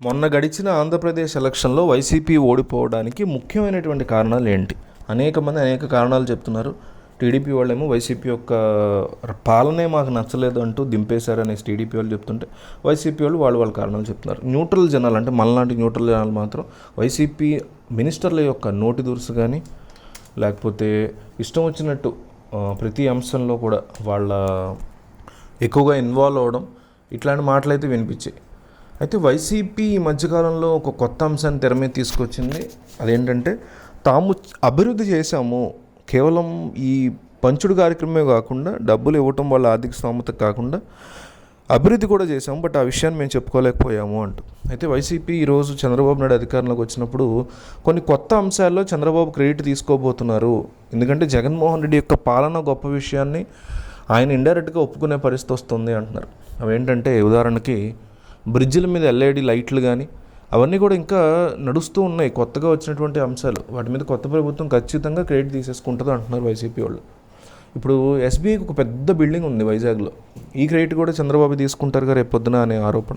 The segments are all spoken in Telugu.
మొన్న గడిచిన ఆంధ్రప్రదేశ్ ఎలక్షన్లో వైసీపీ ఓడిపోవడానికి ముఖ్యమైనటువంటి కారణాలు ఏంటి? అనేక మంది అనేక కారణాలు చెప్తున్నారు. టీడీపీ వాళ్ళేమో వైసీపీ యొక్క పాలనే మాకు నచ్చలేదు అంటూ దింపేశారనేసి టీడీపీ వాళ్ళు చెప్తుంటే వైసీపీ వాళ్ళు వాళ్ళు వాళ్ళ కారణాలు చెప్తున్నారు. న్యూట్రల్ జనాలు అంటే మనలాంటి న్యూట్రల్ జనాలు మాత్రం వైసీపీ మినిస్టర్ల యొక్క నోటి దురుసు కానీ లేకపోతే ఇష్టం వచ్చినట్టు ప్రతి అంశంలో కూడా వాళ్ళ ఎక్కువగా ఇన్వాల్వ్ అవ్వడం ఇట్లాంటి మాటలైతే వినిపించాయి. అయితే వైసీపీ ఈ మధ్యకాలంలో ఒక కొత్త అంశాన్ని తెర మీద తీసుకొచ్చింది. అదేంటంటే తాము అభివృద్ధి చేశాము. కేవలం ఈ పంచుడు కార్యక్రమమే కాకుండా డబ్బులు ఇవ్వటం వాళ్ళ ఆర్థిక స్తోమత కాకుండా అభివృద్ధి కూడా చేశాము. బట్ ఆ విషయాన్ని మేము చెప్పుకోలేకపోయాము అంటూ. అయితే వైసీపీ ఈరోజు చంద్రబాబు నాయుడు అధికారంలోకి వచ్చినప్పుడు కొన్ని కొత్త అంశాల్లో చంద్రబాబు క్రెడిట్ తీసుకోబోతున్నారు. ఎందుకంటే జగన్మోహన్ రెడ్డి యొక్క పాలన గొప్ప విషయాన్ని ఆయన ఇండైరెక్ట్గా ఒప్పుకునే పరిస్థితి వస్తుంది అంటున్నారు. అవేంటంటే ఉదాహరణకి బ్రిడ్జిల మీద ఎల్ఐడి లైట్లు కానీ అవన్నీ కూడా ఇంకా నడుస్తూ ఉన్నాయి. కొత్తగా వచ్చినటువంటి అంశాలు. వాటి మీద కొత్త ప్రభుత్వం ఖచ్చితంగా క్రెడిట్ తీసేసుకుంటుంది అంటున్నారు వైసీపీ వాళ్ళు. ఇప్పుడు ఎస్బీఐకి ఒక పెద్ద బిల్డింగ్ ఉంది వైజాగ్లో. ఈ క్రెడిట్ కూడా చంద్రబాబు తీసుకుంటారు కదా రేపు పొద్దున అనే ఆరోపణ.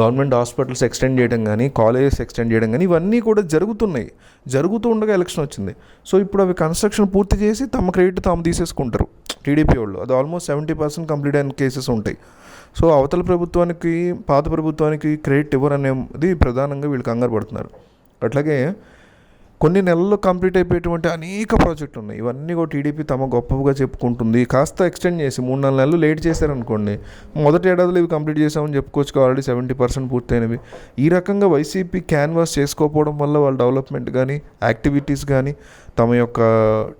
గవర్నమెంట్ హాస్పిటల్స్ ఎక్స్టెండ్ చేయడం కానీ కాలేజెస్ ఎక్స్టెండ్ చేయడం కానీ ఇవన్నీ కూడా జరుగుతున్నాయి. జరుగుతూ ఉండగా ఎలక్షన్ వచ్చింది. సో ఇప్పుడు అవి కన్స్ట్రక్షన్ పూర్తి చేసి తమ క్రెడిట్ తాము తీసేసుకుంటారు టీడీపీ వాళ్ళు. అది ఆల్మోస్ట్ సెవెంటీ పర్సెంట్ కంప్లీట్ అయిన కేసెస్ ఉంటాయి. సో అవతల ప్రభుత్వానికి పాత ప్రభుత్వానికి క్రెడిట్ ఇవ్వరనేది ప్రధానంగా వీళ్ళు కంగారు పడుతున్నారు. అట్లాగే కొన్ని నెలల్లో కంప్లీట్ అయిపోయేటువంటి అనేక ప్రాజెక్టులు ఉన్నాయి. ఇవన్నీ కూడా టీడీపీ తమ గొప్పగా చెప్పుకుంటుంది. కాస్త ఎక్స్టెండ్ చేసి మూడు నాలుగు నెలలు లేట్ చేశారనుకోండి మొదటి ఏడాదిలో ఇవి కంప్లీట్ చేసామని చెప్పుకోవచ్చు ఆల్రెడీ సెవెంటీ పర్సెంట్ పూర్తయినవి. ఈ రకంగా వైసీపీ క్యాన్వాస్ చేసుకోకపోవడం వల్ల వాళ్ళ డెవలప్మెంట్ కానీ యాక్టివిటీస్ కానీ తమ యొక్క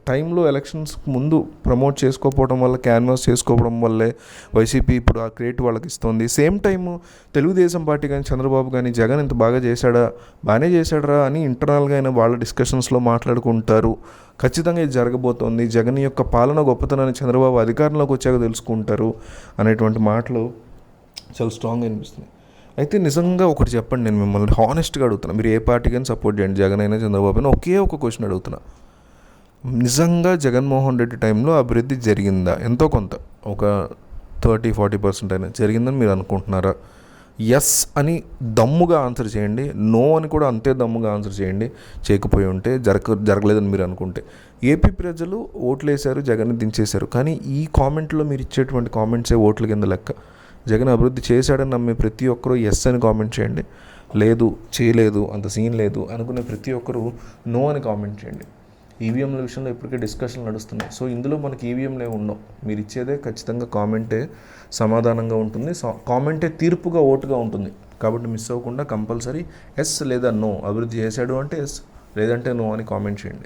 టైంలో ఎలక్షన్స్ ముందు ప్రమోట్ చేసుకోకపోవడం వల్ల క్యాన్వాస్ చేసుకోవడం వల్లే వైసీపీ ఇప్పుడు ఆ క్రియేట్ వాళ్ళకి ఇస్తుంది. సేమ్ టైం తెలుగుదేశం పార్టీ కానీ చంద్రబాబు కానీ జగన్ ఇంత బాగా చేశాడా? బాగానే చేశాడరా అని ఇంటర్నల్గా అయినా వాళ్ళ డిస్కషన్స్లో మాట్లాడుకుంటారు. ఖచ్చితంగా ఇది జరగబోతోంది. జగన్ యొక్క పాలన గొప్పతనాన్ని చంద్రబాబు అధికారంలోకి వచ్చాక తెలుసుకుంటారు అనేటువంటి మాటలు చాలా స్ట్రాంగ్ అనిపిస్తుంది అయితే నిజంగా ఒకటి చెప్పండి నేను మిమ్మల్ని హానెస్ట్గా అడుగుతున్నా. మీరు ఏ పార్టీ కానీ సపోర్ట్ చేయండి. జగన్ అయినా చంద్రబాబు అయినా ఒకే ఒక క్వశ్చన్ అడుగుతున్నా. నిజంగా జగన్మోహన్ రెడ్డి టైంలో అభివృద్ధి జరిగిందా? ఎంతో కొంత. ఒక థర్టీ ఫార్టీ పర్సెంట్ అయినా జరిగిందని మీరు అనుకుంటున్నారా? ఎస్ అని దమ్ముగా ఆన్సర్ చేయండి. నో అని కూడా అంతే దమ్ముగా ఆన్సర్ చేయండి. చేయకపోయి ఉంటే జరగ జరగలేదని మీరు అనుకుంటే. ఏపీ ప్రజలు ఓట్లు వేశారు జగన్ దించేశారు. కానీ ఈ కామెంట్లో మీరు ఇచ్చేటువంటి కామెంట్సే ఓట్ల కింద లెక్క. జగన్ అభివృద్ధి చేశాడని నమ్మే ప్రతి ఒక్కరూ ఎస్ అని కామెంట్ చేయండి. లేదు చేయలేదు అంత సీన్ లేదు అనుకునే ప్రతి ఒక్కరూ నో అని కామెంట్ చేయండి. ఈవీఎంల విషయంలో ఇప్పటికే డిస్కషన్ నడుస్తున్నాయి. సో ఇందులో మనకి ఈవీఎంలే ఉండవు మీరు ఇచ్చేదే ఖచ్చితంగా కామెంటే సమాధానంగా ఉంటుంది. కామెంటే తీర్పుగా ఓటుగా ఉంటుంది. కాబట్టి మిస్ అవ్వకుండా కంపల్సరీ ఎస్ లేదా నో అభివృద్ధి చేశాడు అంటే ఎస్ లేదంటే నో అని కామెంట్ చేయండి.